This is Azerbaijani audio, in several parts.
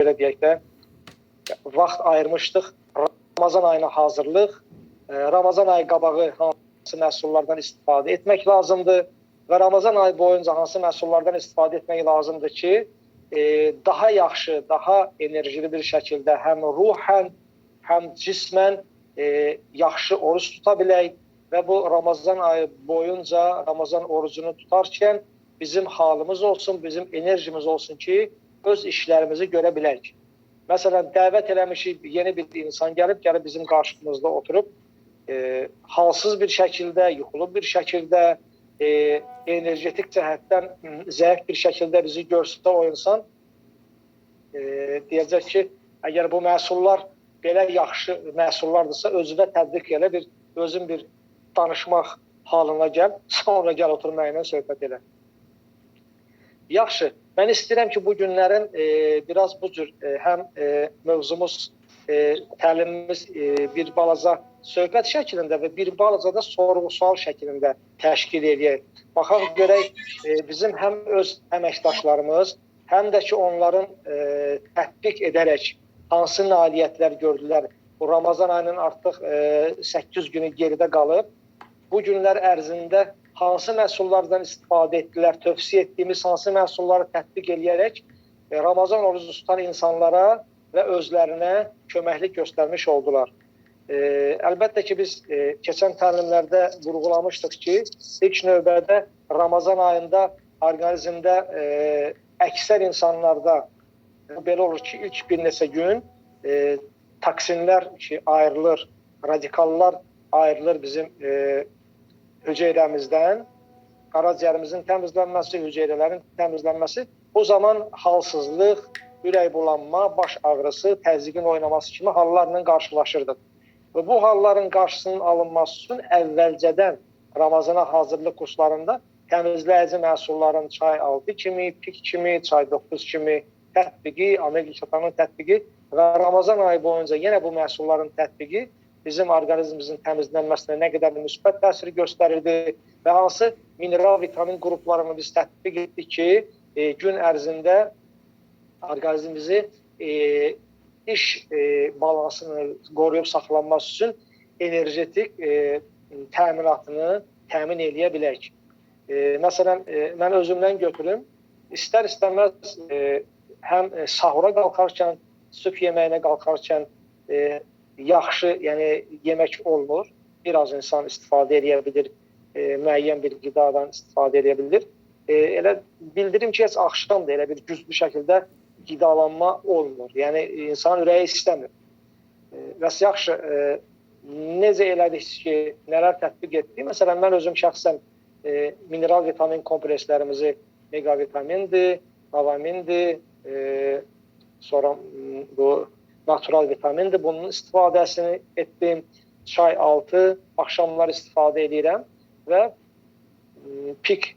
belə deyək də vaxt ayırmışdıq. Ramazan ayına hazırlıq, e, Ramazan ayı qabağı hansı məhsullardan istifadə etmək lazımdır və Ramazan ayı boyunca hansı məhsullardan istifadə etmək lazımdır ki, e, daha yaxşı, daha enerjili bir şəkildə həm ruhən, həm cismən e, yaxşı oruç tuta bilək və bu Ramazan ayı boyunca Ramazan orucunu tutarkən bizim halımız olsun, bizim enerjimiz olsun ki, öz işlərimizi görə bilək. Məsələn, dəvət eləmişik, yeni bir insan gəlib, gəlib bizim qarşımızda oturub, e, halsız bir şəkildə, yuxulu bir şəkildə, e, energetik cəhətdən zəif bir şəkildə bizi görsə o insan e, deyəcək ki, əgər bu məhsullar belə yaxşı məhsullardırsa, özünə tətbiq elə bir özün bir danışmaq halına gəl, sonra gəl otur mənimlə söhbət elə. Yaxşı. Mən istəyirəm ki, bu günlərin e, biraz bu cür e, həm e, mövzumuz e, təlimimiz e, bir balaca söhbət şəklində və bir balaca da sorğu-sual şəklində təşkil edək. Baxaq görək e, bizim həm öz əməkdaşlarımız, həm də ki onların e, tətbiq edərək hansı nailiyyətlər gördülər. Bu Ramazan ayının artıq e, 8 günü geridə qalıb. Bu günlər ərzində hansı məhsullardan istifadə etdilər, tövsiyə etdiyimiz hansı məhsulları tətbiq eləyərək e, Ramazan orucu tutan insanlara və özlərinə köməklik göstərmiş oldular. E, əlbəttə ki, biz e, keçən təlimlərdə vurğulamışdıq ki, ilk növbədə Ramazan ayında orqanizmdə e, əksər insanlarda belə olur ki, ilk bir neçə gün e, toksinlər ki ayrılır, radikallar ayrılır bizim e, hüceyrəmizdən, qaraciyərimizin təmizlənməsi, hüceyrələrin təmizlənməsi o zaman halsızlıq, ürək bulanma, baş ağrısı, təzyiqin oynaması kimi hallarla qarşılaşırdıq. Və bu halların qarşısının alınması üçün əvvəlcədən Ramazana hazırlıq kurslarında təmizləyici məhsulların çay altı kimi, pik kimi, çay 9 kimi tətbiqi, Amerikanın tətbiqi və Ramazan ayı boyunca yenə bu məhsulların tətbiqi bizim orqanizmimizin təmizlənməsinə nə qədər müsbət təsir göstərirdi və hansı mineral vitamin qruplarını biz tətbiq etdik ki, e, gün ərzində orqanizmimizi e, iş e, balansını qoruyub saxlanması üçün energetik e, təminatını təmin eləyə bilək. E, məsələn, e, mən özümdən götürüm, istər-istəməz e, həm sahura qalxarkən, sübh yeməyinə qalxarkən e, yaxşı, yəni yemək olmur. Biraz insan istifadə edə bilər, e, müəyyən bir qidadan istifadə edə bilər. E, elə bildirim ki, heç axşam da elə bir güclü şəkildə qidalanma olmur. Yəni insan ürəyi istəmir. E, bəs yaxşı, e, necə elədik ki, nələr tətbiq etdik? Məsələn, mən özüm şəxsən e, mineral vitamin komplekslərimizi megavitamindir, avamindir, e, sonra bu natural vitamindir. Bunun istifadəsini etdim. Çay altı axşamlar istifadə edirəm və pik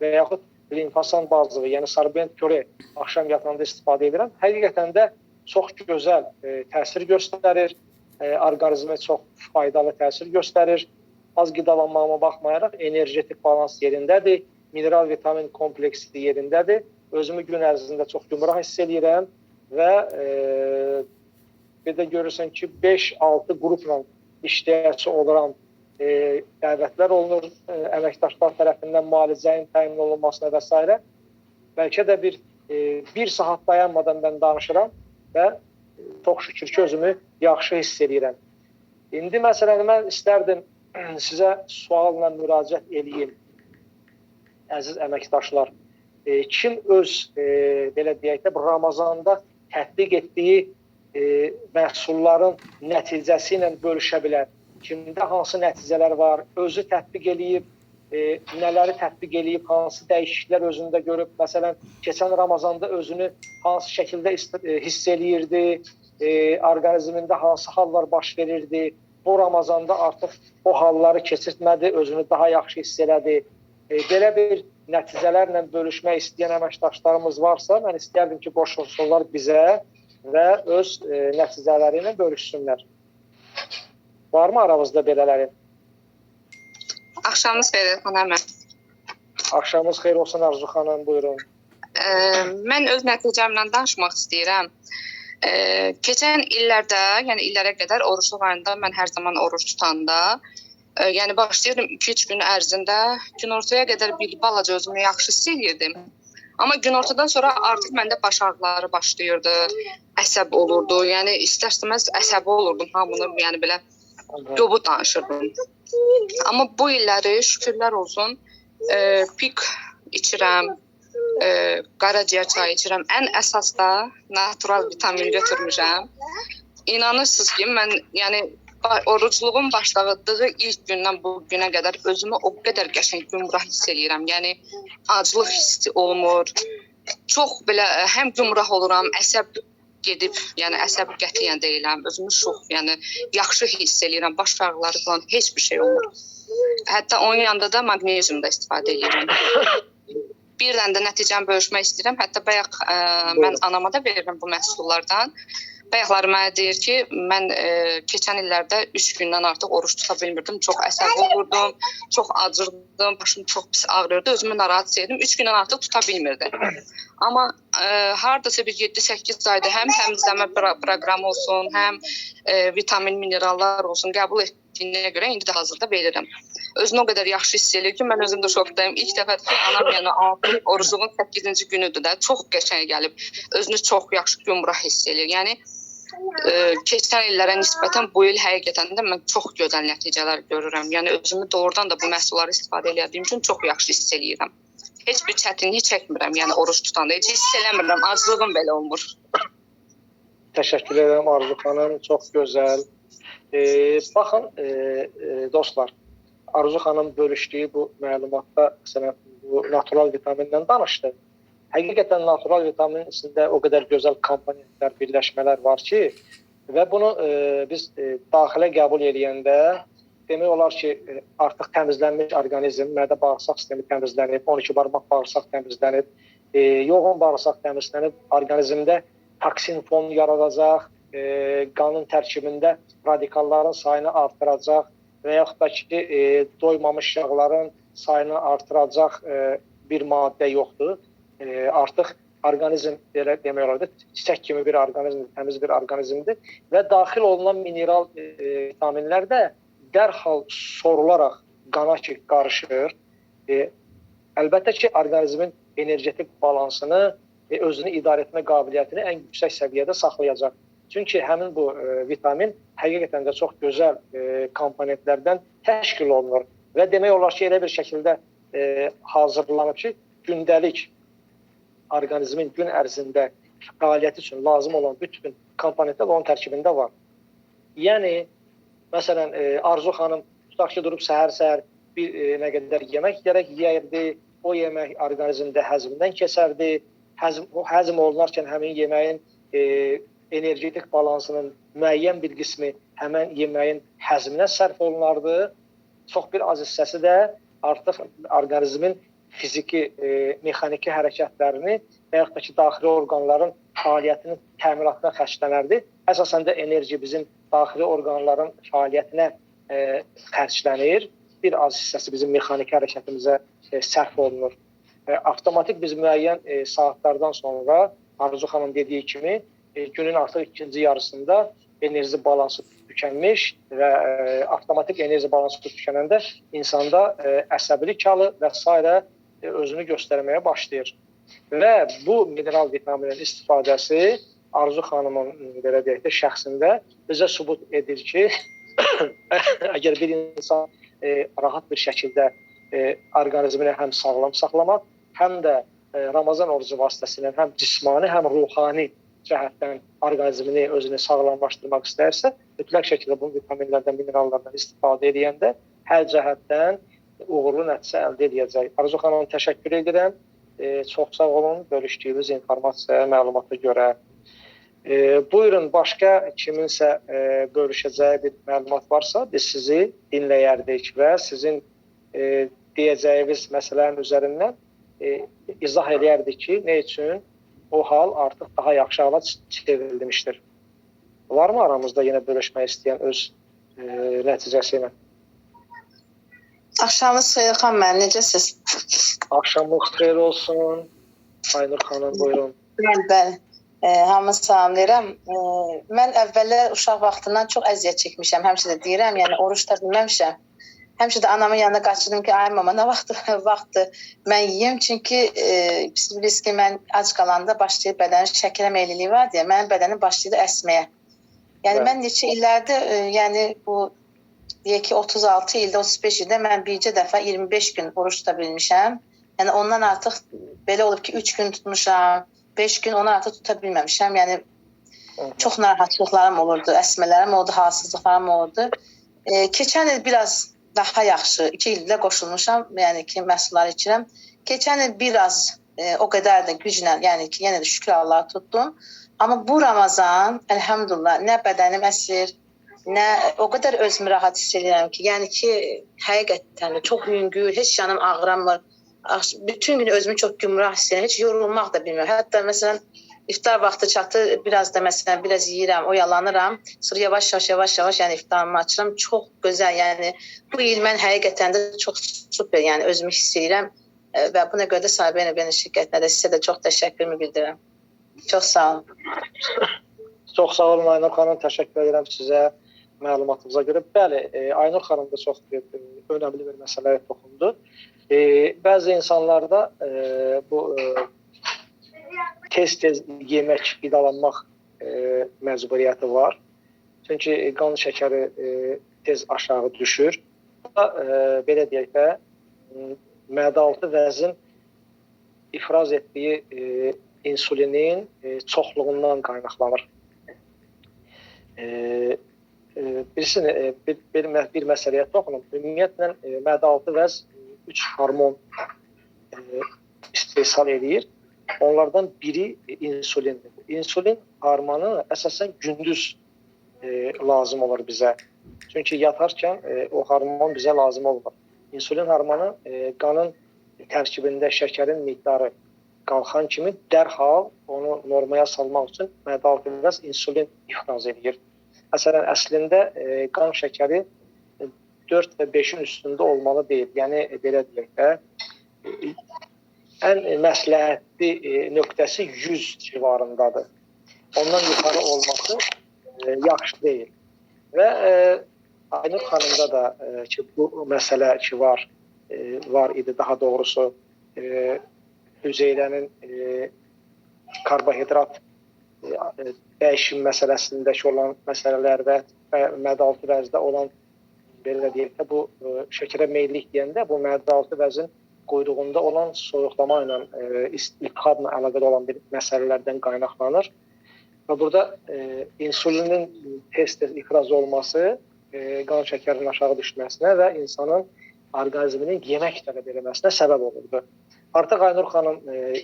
və yaxud limfasan bazığı, yəni sorbent püre axşam yatanda istifadə edirəm. Həqiqətən də çox gözəl e, təsir göstərir. E, orqanizmə çox faydalı təsir göstərir. Az qidalanmağıma baxmayaraq energetik balans yerindədir. Mineral vitamin kompleksi yerindədir. Özümü gün ərzində çox gümrah hiss edirəm və e, bir də görürsən ki 5-6 qrupla işləyəsi olan e, dəvətlər olunur e, əməkdaşlar tərəfindən müalicənin təmin olunmasına və s. Bəlkə də bir e, bir saat dayanmadan mən danışıram və e, çox şükür ki özümü yaxşı hiss edirəm. İndi məsələn mən istərdim sizə sualla müraciət eləyim. Əziz əməkdaşlar, e, kim öz e, belə deyək də Ramazanda tətbiq etdiyi e, məhsulların nəticəsi ilə bölüşə bilər. Kimdə hansı nəticələr var, özü tətbiq eləyib, e, nələri tətbiq eləyib, hansı dəyişikliklər özündə görüb. Məsələn, keçən Ramazanda özünü hansı şəkildə e, hiss eləyirdi, e, orqanizmində hansı hallar baş verirdi. Bu Ramazanda artıq o halları keçirtmədi, özünü daha yaxşı hiss elədi. E, belə bir nəticələrlə bölüşmək istəyən əməkdaşlarımız varsa, mən istərdim ki, qoşulsunlar bizə və öz e, nəticələri ilə bölüşsünlər. Varmı aramızda belələri? Axşamınız xeyir Xanım. Axşamınız xeyir olsun Arzu xanım, buyurun. Ə, mən öz nəticəmlə danışmaq istəyirəm. Ə, keçən illərdə, yəni illərə qədər orucluq ayında mən hər zaman oruc tutanda, ə, yəni başlayırdım 2-3 gün ərzində günortaya qədər bir balaca özümü yaxşı hiss edirdim. Amma günortadan sonra artıq məndə baş ağrıları başlayırdı, əsəb olurdu. Yəni istər-istəməz əsəbi olurdum hamını, yəni belə yobu danışırdım. Amma bu illəri şükürlər olsun, e, pik içirəm, e, qaraciyər çayı içirəm. Ən əsas da natural vitamin götürmüşəm. İnanırsınız ki, mən yəni orucluğun başladığı ilk gündən bu günə qədər özümü o qədər qəşəng gümrah hiss eləyirəm. Yəni aclıq hissi olmur. Çox belə ə, həm gümrah oluram, əsəb gedib, yəni əsəb qətiyyən deyiləm. Özümü şux, yəni yaxşı hiss eləyirəm. Baş ağrıları falan heç bir şey olmur. Hətta onun yanında da maqnezium da istifadə edirəm. Bir dənə də nəticəmi bölüşmək istəyirəm. Hətta bayaq ə, mən anama da verirəm bu məhsullardan. Bayaqları mənə deyir ki, mən e, keçən illərdə 3 gündən artıq oruç tuta bilmirdim. Çox əsəbi olurdum, çox acırdım, başım çox pis ağrırdı. Özümü narahat edirdim. 3 gündən artıq tuta bilmirdim. Amma e, hardasa bir 7-8 ayda həm təmizləmə pro proqramı olsun, həm e, vitamin, minerallar olsun qəbul etdiyinə görə indi də hazırda verirəm. Özünü o qədər yaxşı hiss eləyir ki, mən özüm də şokdayım. İlk dəfə ki, anam yəni altı orucluğun 8-ci günüdür də çox qəşəng gəlib. Özünü çox yaxşı gümrah hiss eləyir. Yəni ə, keçən illərə nisbətən bu il həqiqətən də mən çox gözəl nəticələr görürəm. Yəni özümü doğrudan da bu məhsulları istifadə etdiyim üçün çox yaxşı hiss eləyirəm. Heç bir çətinlik çəkmirəm, yəni oruç tutanda heç hiss eləmirəm, aclığım belə olmur. Təşəkkür edirəm Arzu xanım, çox gözəl. E, baxın e, e, dostlar, Arzu xanım bölüşdüyü bu məlumatda məsələn bu natural vitamindən danışdı. Həqiqətən natural vitaminin içində o qədər gözəl komponentlər, birləşmələr var ki, və bunu e, biz e, daxilə qəbul edəndə demək olar ki, e, artıq təmizlənmiş orqanizm, mədə bağırsaq sistemi təmizlənib, 12 barmaq bağırsaq təmizlənib, e, yoğun bağırsaq təmizlənib, orqanizmdə toksin fon yaradacaq, e, qanın tərkibində radikalların sayını artıracaq və yaxud da ki, e, doymamış yağların sayını artıracaq e, bir maddə yoxdur. E, artıq orqanizm belə demək olar da çiçək kimi bir orqanizmdir, təmiz bir orqanizmdir və daxil olunan mineral e, vitaminlər də dərhal sorularaq qana ki qarışır. E, əlbəttə ki, orqanizmin energetik balansını və özünü idarə etmə qabiliyyətini ən yüksək səviyyədə saxlayacaq. Çünki həmin bu e, vitamin həqiqətən də çox gözəl e, komponentlərdən təşkil olunur və demək olar ki, elə bir şəkildə e, hazırlanıb ki, gündəlik orqanizmin gün ərzində fəaliyyəti üçün lazım olan bütün komponentlər onun tərkibində var. Yəni məsələn e, Arzu xanım tutaq ki, durub səhər-səhər bir e, nə qədər yemək gərək yeyərdi, o yemək orqanizmdə həzmdən keçərdi. Həzm o həzm olunarkən həmin yeməyin e, energetik balansının müəyyən bir qismi həmin yeməyin həzminə sərf olunardı. Çox bir az hissəsi də artıq orqanizmin fiziki, e, mexaniki hərəkətlərini və yaxud da ki, daxili orqanların fəaliyyətinin təminatına xərclənərdi. Əsasən də enerji bizim daxili orqanların fəaliyyətinə e, xərclənir. Bir az hissəsi bizim mexaniki hərəkətimizə e, sərf olunur. E, avtomatik biz müəyyən e, saatlardan sonra Arzu xanım dediyi kimi e, günün artıq ikinci yarısında enerji balansı tükənmiş və e, avtomatik enerji balansı tükənəndə insanda e, əsəbilik halı və s. E, özünü göstərməyə başlayır. Və bu mineral vitaminin istifadəsi Arzu xanımın belə deyək də şəxsində bizə sübut edir ki, əgər bir insan e, rahat bir şəkildə e, orqanizmini həm sağlam saxlamaq, həm də e, Ramazan orucu vasitəsilə həm cismani, həm ruhani cəhətdən orqanizmini özünü sağlamlaşdırmaq istərsə, mütləq şəkildə bu vitaminlərdən, minerallardan istifadə edəndə hər cəhətdən uğurlu nəticə əldə edəcək. Arzu xanım təşəkkür edirəm. E, çox sağ olun bölüşdüyünüz informasiya, məlumata görə. E, buyurun başqa kiminsə e, bölüşəcəyi bir məlumat varsa, biz sizi dinləyərdik və sizin e, deyəcəyiniz məsələnin üzərindən e, izah edərdik ki, nə üçün o hal artıq daha yaxşı hala çevrilmişdir. Varmı aramızda yenə bölüşmək istəyən öz e, nəticəsi ilə? Axşamınız xeyir xan mən, necəsiz? Axşamınız xeyir olsun. Aynur xanım buyurun. Bəli, bəli. E, hamı salamlayıram. E, mən əvvəllər uşaq vaxtından çox əziyyət çəkmişəm. Həmişə də deyirəm, yəni oruç tuta bilməmişəm. Həmişə də anamın yanına qaçırdım ki, ay mama, nə vaxt vaxtı mən yeyim çünki e, siz bilirsiniz ki, mən ac qalanda başlayır bədənin şəkərə meyliliyi var deyə, mənim bədənim başlayır əsməyə. Yəni Bəli. mən neçə illərdir, e, yəni bu deyək ki 36 ildə, 35 ildə mən bircə dəfə 25 gün oruç tuta bilmişəm. Yəni ondan artıq belə olub ki, 3 gün tutmuşam, 5 gün onu artıq tuta bilməmişəm. Yəni çox narahatlıqlarım olurdu, əsmələrim oldu, halsızlıqlarım olurdu. E, keçən il biraz daha yaxşı, 2 ildə qoşulmuşam, yəni ki, məhsulları içirəm. Keçən il biraz e, o qədər də güclə, yəni ki, yenə də şükür Allaha tutdum. Amma bu Ramazan, elhamdülillah, nə bədənim əsir, nə o qədər özümü rahat hiss edirəm ki, yəni ki, həqiqətən çox yüngül, heç canım ağrımır. Bütün gün özümü çox gümrah hiss edirəm, heç da bilmirəm. Hətta məsələn iftar vaxtı çatır, biraz da məsələn biraz yeyirəm, oyalanıram. Sonra yavaş-yavaş yavaş-yavaş yəni iftarımı açıram. Çox gözəl, yəni bu il mən həqiqətən də çox super, yəni özümü hiss edirəm E, və buna görə də Sabiyə Növbənin şirkətinə də sizə də çox təşəkkürümü bildirirəm. Çox sağ olun. Çox sağ olun Aynur xanım, təşəkkür edirəm sizə məlumatınıza görə. Bəli, e, Aynur xanım da çox e, önəmli bir məsələyə toxundu. E, bəzi insanlarda e, bu e, tez-tez yemək, qidalanmaq e, məcburiyyəti var. Çünki qan şəkəri e, tez aşağı düşür. Da e, belə deyək də m, mədə-altı vəzin ifraz etdiyi e, insulinin e, çoxluğundan qaynaqlanır. E, birisini e, bir, bir, bir məsələyə toxunum. Ümumiyyətlə e, mədə-altı vəz 3 hormon e, istehsal edir. Onlardan biri insulindir. İnsulin hormonu əsasən gündüz e, lazım olur bizə. Çünki yatarkən e, o hormon bizə lazım olmur. İnsulin hormonu e, qanın tərkibində şəkərin miqdarı qalxan kimi dərhal onu normaya salmaq üçün mədə-altı vəz insulin ifraz edir. Məsələn, əslində e, qan şəkəri e, 4 və 5-in üstündə olmalı deyil. Yəni e, belə deyək də e, ən məsləhətli e, nöqtəsi 100 civarındadır. Ondan yuxarı olması e, yaxşı deyil. Və e, Aynur xanımda da e, ki bu məsələ ki var, e, var idi daha doğrusu e, hüceyrənin e, karbohidrat e, e, dəyişim məsələsindəki olan məsələlər və mədə-altı vəzdə olan belə deyək də bu e, şəkərə meyllik deyəndə bu mədə-altı vəzin quyruğunda olan soyuqlama ilə e, iltihabla əlaqəli olan bir məsələlərdən qaynaqlanır. Və burada e, insulinin tez-tez ifraz olması e, qan şəkərinin aşağı düşməsinə və insanın orqanizminin yemək tələb etməsinə səbəb olurdu. Artıq Aynur xanım e,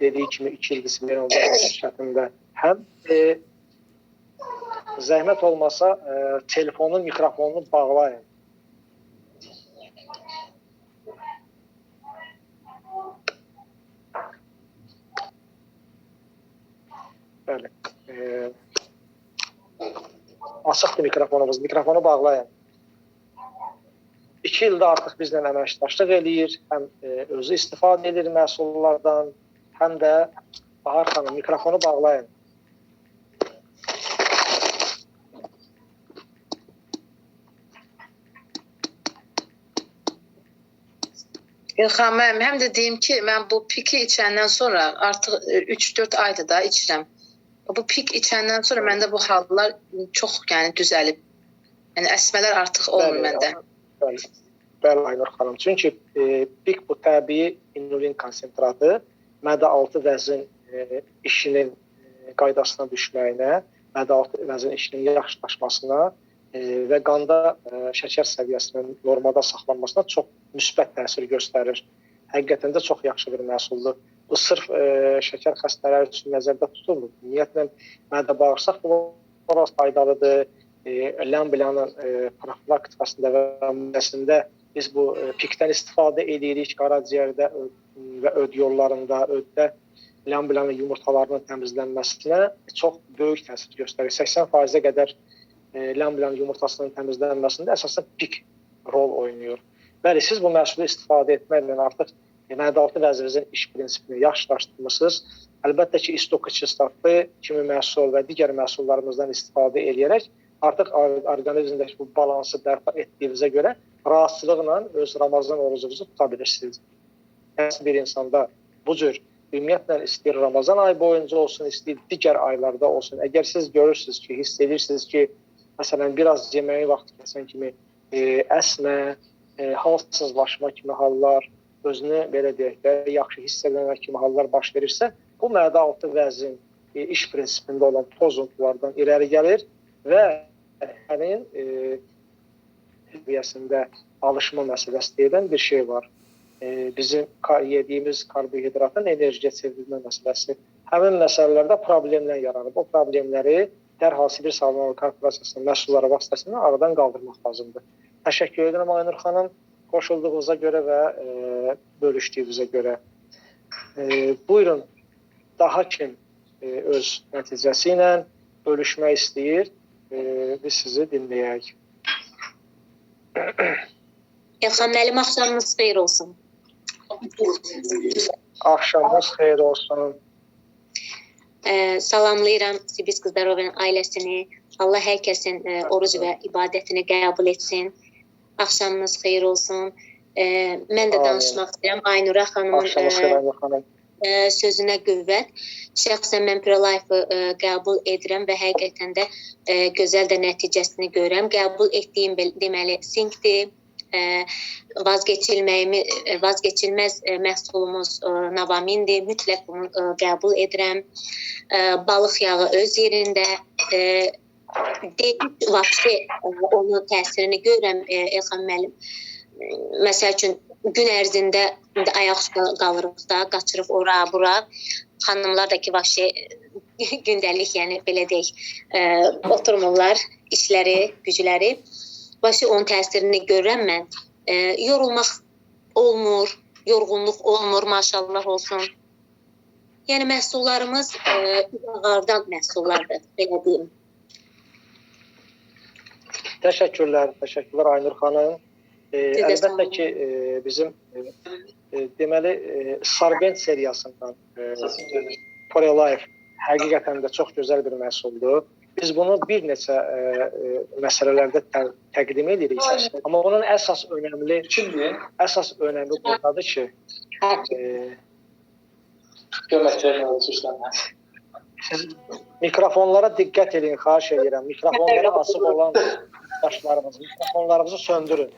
dediyi kimi 2 ildir Smirnova şirkətində həm e, zəhmət olmasa e, telefonun mikrofonunu bağlayın. Bəli. E, açıqdır mikrofonumuz. Mikrofonu bağlayın. 2 ildə artıq bizlə əməkdaşlıq eləyir, həm e, özü istifadə edir məhsullardan, həm də Bahar xanım mikrofonu bağlayın. İlham müəllim, həm də deyim ki, mən bu piki içəndən sonra artıq 3-4 aydır da içirəm. Bu pik içəndən sonra məndə bu hallar çox yəni düzəlib. Yəni əsmələr artıq olmur məndə. Bəli, bəli Aynur xanım. Çünki e, pik bu təbii inulin konsentratı mədə-altı vəzin e, işinin e, qaydasına düşməyinə, mədə-altı vəzin işinin yaxşılaşmasına e, və qanda e, şəkər səviyyəsinin normada saxlanmasına çox müsbət təsir göstərir. Həqiqətən də çox yaxşı bir məhsuldur. Bu sırf e, şəkər xəstələri üçün nəzərdə tutulmur. Ümumiyyətlə mədə-bağırsaq florası faydalıdır. E, Lambilanın e, profilaktikasında və müəssisəsində biz bu e, pikdən istifadə edirik qaraciyərdə və öd yollarında, öddə lambilanın yumurtalarının təmizlənməsinə çox böyük təsir göstərir. 80%-ə qədər lambilanın yumurtasının təmizlənməsində əsasən pik rol oynayır. Bəli, siz bu məhsulu istifadə etməklə artıq mədalatlı vəzirinizin iş prinsipini yaxşılaşdırmısınız. Əlbəttə ki, istokoçistatlı kimi məhsul və digər məhsullarımızdan istifadə edərək artıq or- orqanizmdəki bu balansı bərpa etdiyinizə görə rahatçılıqla öz Ramazan orucunuzu tuta bilirsiniz. Hər bir insanda bu cür ümumiyyətlə istəyir Ramazan ayı boyunca olsun, istəyir digər aylarda olsun. Əgər siz görürsüz ki, hiss edirsiniz ki, məsələn, biraz yeməyi vaxt kəsən kimi e, əsmə, e, halsızlaşma kimi hallar, özünü belə deyək də yaxşı hiss etməmək kimi hallar baş verirsə, bu mədə altı vəzin e, iş prinsipində olan pozuntulardan irəli gəlir və həmin e, səviyyəsində alışma məsələsi deyilən bir şey var. E, bizim yediyimiz karbohidratın enerjiyə çevrilmə məsələsi həmin məsələlərdə problemlər yaranıb. O problemləri dərhal Sibir Sağlamlıq Korporasiyasının məhsulları vasitəsilə aradan qaldırmaq lazımdır. Təşəkkür edirəm Aynur xanım qoşulduğunuza görə və e, bölüşdüyünüzə görə. E, buyurun daha kim e, öz nəticəsi ilə bölüşmək istəyir? E, biz sizi dinləyək. Elxan müəllim axşamınız xeyir olsun. Axşamınız xeyir olsun. Ee, salamlayıram Sibiz Qızdarovun ailəsini. Allah hər kəsin e, oruc və ibadətini qəbul etsin. Axşamınız xeyir olsun. Ee, mən də danışmaq istəyirəm Aynura xanımın Axşamınız xeyir Aynur e, sözünə qüvvət. Şəxsən mən Prolife e, qəbul edirəm və həqiqətən də e, gözəl də nəticəsini görürəm. Qəbul etdiyim deməli sinkdir. Vazgeçilməyimi vazgeçilməz məhsulumuz Navamindir. Mütləq bunu qəbul edirəm. Balıq yağı öz yerində D3 vəbsə onun təsirini görürəm Elxan müəllim. Məsəl üçün gün ərzində indi ayaq üstə qalırıq da, qaçırıq ora, bura. Xanımlar da ki, vəbsə gündəlik, yəni belə deyək, e, oturmurlar, işləri, gücləri. Vəbsə onun təsirini görürəm mən. E, yorulmaq olmur, yorğunluq olmur, maşallah olsun. Yəni məhsullarımız e, ağardan məhsullardır, belə deyim. Təşəkkürlər, təşəkkürlər Aynur xanım. E, əlbəttə ki, e, bizim e, e, deməli e, Sarbent seriyasından e, Prolife həqiqətən də çox gözəl bir məhsuldur. Biz bunu bir neçə e, e, məsələlərdə tə təqdim edirik. Amma onun əsas önəmli Kimdir? əsas önəmi burdadır ki, e, siz mikrofonlara diqqət edin, xahiş edirəm. Mikrofonlara asıb olan daşlarımız, mikrofonlarımızı söndürün.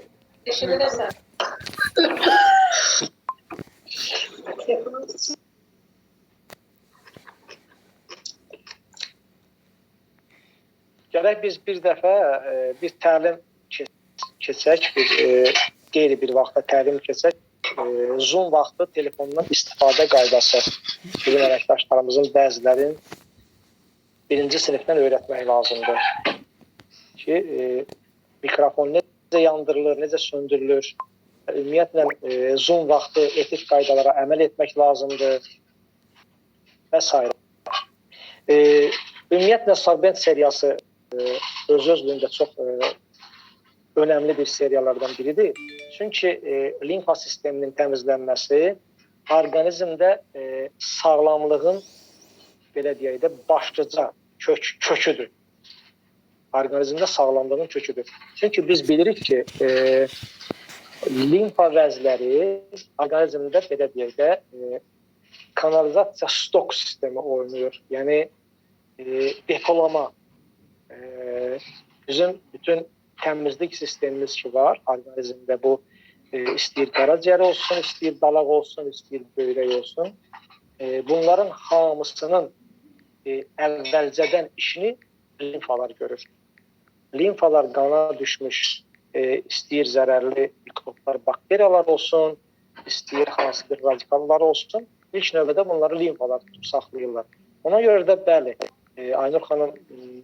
Gərək biz bir dəfə e, bir təlim keç keçək, bir e, qeyri bir vaxtda təlim keçək. E, Zoom vaxtı telefondan istifadə qaydası bizim əməkdaşlarımızın bəzilərin birinci sinifdən öyrətmək lazımdır. Ki, e, mikrofon necə yandırılır, necə söndürülür. Ümumiyyətlə e, Zoom vaxtı etik qaydalara əməl etmək lazımdır və s. E, ümumiyyətlə Sorbent seriyası e, öz özlüyündə çox e, önəmli bir seriyalardan biridir. Çünki e, limfa sisteminin təmizlənməsi orqanizmdə e, sağlamlığın belə deyək də başlıca kök köküdür. Orqanizmdə sağlamlığın köküdür. Çünki biz bilirik ki, e, limfa vəzləri orqanizmdə belə deyək də e, kanalizasiya stok sistemi oynayır. Yəni e, depolama e, bizim bütün təmizlik sistemimiz ki var orqanizmdə bu e, istəyir qaraciyər olsun, istəyir dalaq olsun, istəyir böyrək olsun. E, bunların hamısının e, əvvəlcədən işini limfalar görür. Limfalar qana düşmüş, e, istəyir zərərli mikroblar, bakteriyalar olsun, istəyir hansı bir radikallar olsun, ilk növbədə bunları limfalar tutub saxlayırlar. Ona görə də bəli, e, Aynur xanım m,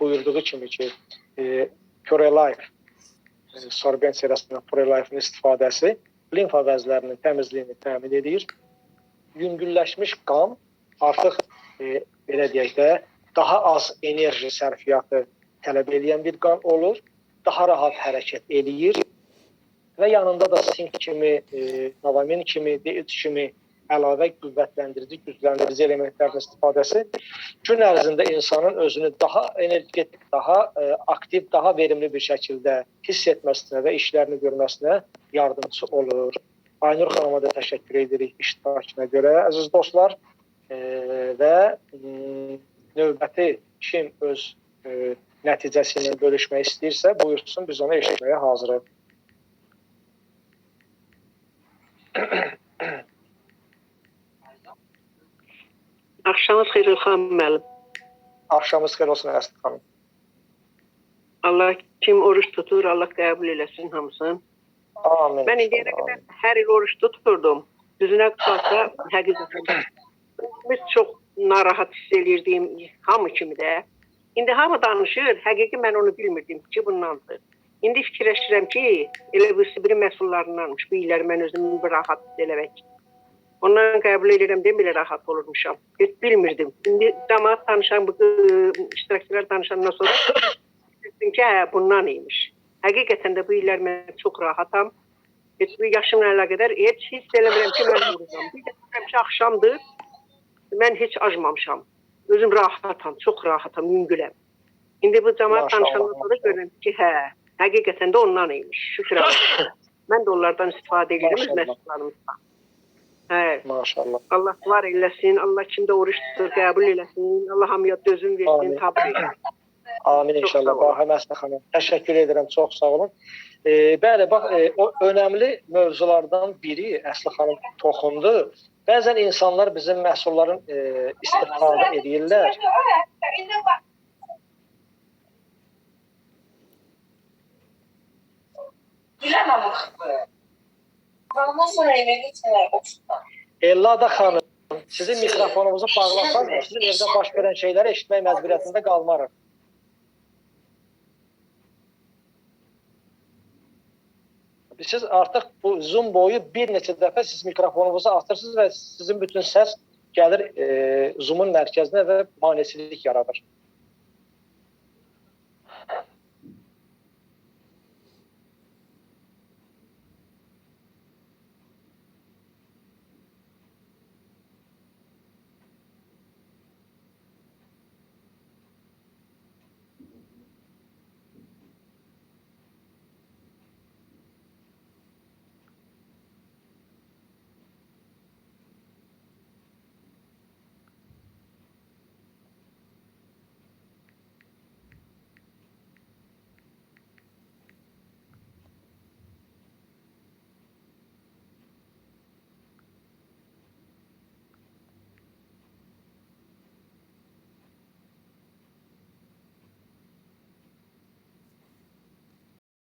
buyurduğu kimi ki, e, Purelife e, sorbent seriyasından Purelife-in istifadəsi limfa vəzlərinin təmizliyini təmin edir. Yüngülləşmiş qan artıq e, belə deyək də daha az enerji sərfiyyatı tələb edən bir qan olur, daha rahat hərəkət eləyir və yanında da sink kimi, e, navamin kimi, DH kimi əlavə qüvvətlendirici, gücləndirici elementlərin istifadəsi gün ərzində insanın özünü daha energetik, daha e, aktiv, daha verimli bir şəkildə hiss etməsinə və işlərini görməsinə yardımçı olur. Aynur xanıma da təşəkkür edirik iştirakına görə. Əziz dostlar, e, və m, növbəti kim öz e, nəticəsi ilə bölüşmək istəyirsə, buyursun, biz onu eşitməyə hazırıq. Axşamınız xeyir Xan müəllim. Axşamınız xeyir olsun Əsli xanım. Allah kim oruç tutur, Allah qəbul eləsin hamısını. Amin. Mən indiyənə qədər hər il oruç tuturdum. Düzünə qalsa həqiqətən biz çox narahat hiss elirdim hamı kimi də. İndi hamı danışır, həqiqi mən onu bilmirdim ki, bundandır. İndi fikirləşirəm ki, elə bu Sibirin məhsullarındanmış. Bu illər mən özümü bir rahat eləmək. Ondan qəbul edirəm deyə belə rahat olurmuşam. Heç bilmirdim. İndi cəmaət danışan bu ıı, iştirakçılar danışandan sonra bildim ki, hə, bundan imiş. Həqiqətən də bu illər mən çox rahatam. Heç bir yaşımla əlaqədar heç hiss eləmirəm ki, mən vuracam. Bir də həmişə axşamdır. Mən heç acmamışam. Özüm rahatam, çox rahatam, yüngüləm. İndi bu cəmaət sonra maşallah. görürəm ki, hə, həqiqətən də ondan imiş. Şükür Allah. mən də onlardan istifadə edirəm öz məhsullarımızdan. Hə, Maşallah. Allah var eləsin, Allah kimdə oruç tutur, qəbul eləsin, Allah hamıya dözüm versin, təbrik. Amin inşallah. Bahəm Əsli xanım. Təşəkkür edirəm. Çox sağ olun. E, bəli, bax e, o önəmli mövzulardan biri Əsli xanım toxundu. Bəzən insanlar bizim məhsulların e, istifadə edirlər. Ellada xanım, sizin mikrofonunuzu bağlasanız, sizin evdə baş verən şeyləri eşitmək məcburiyyətində qalmarıq. Siz artıq bu Zoom boyu bir neçə dəfə siz mikrofonunuzu açırsınız və sizin bütün səs gəlir e, Zoom-un mərkəzinə və maneçilik yaradır.